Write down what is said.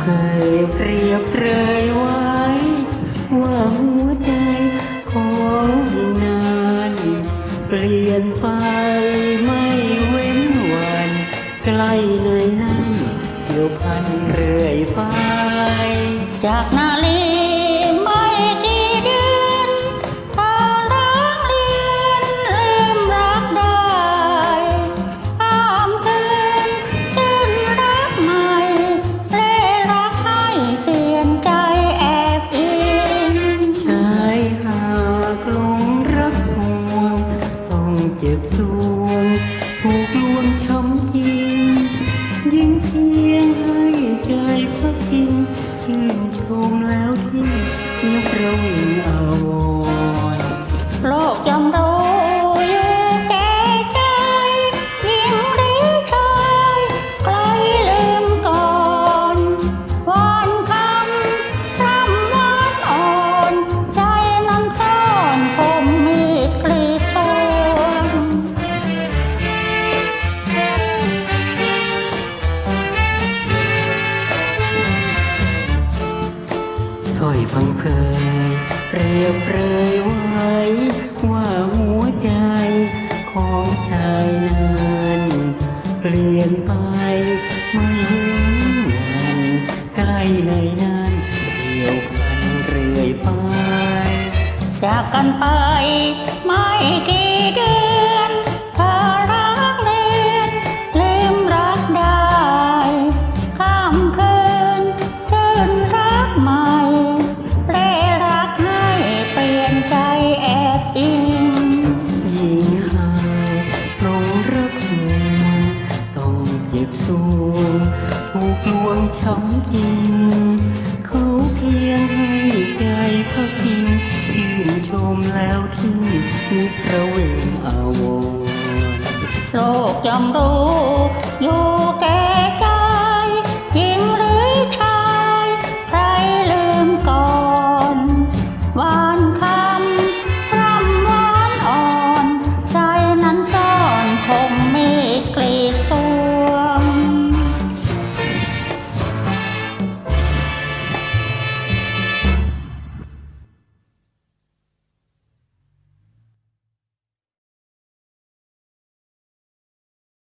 เคยเปรียบเรยไว้ ว่าหัวใจของนานเปลี่ยนไปไม่เว้นวัน ใกล้หน่อยนั้นเดียวพันเรื่อยไป จากนาลี ถูกล ถ้อยพังเพยเรียบเรยไว้ว่าหัวใจของชายนั้นเปลี่ยนไปไม่เว้นวันใกล้ในนั้นเดียวพันเรื่อยไปจากกันไปไม่กี่เดือนถ้ารักเรียนลืมรักได้ข้ามคืนคืนรักม่เสวงถูกลวงช้ำจริง เขาเพียงให้ใจพักพิงชื่นชมแล้วที่นิพระเวงอาวรโรคจำรู้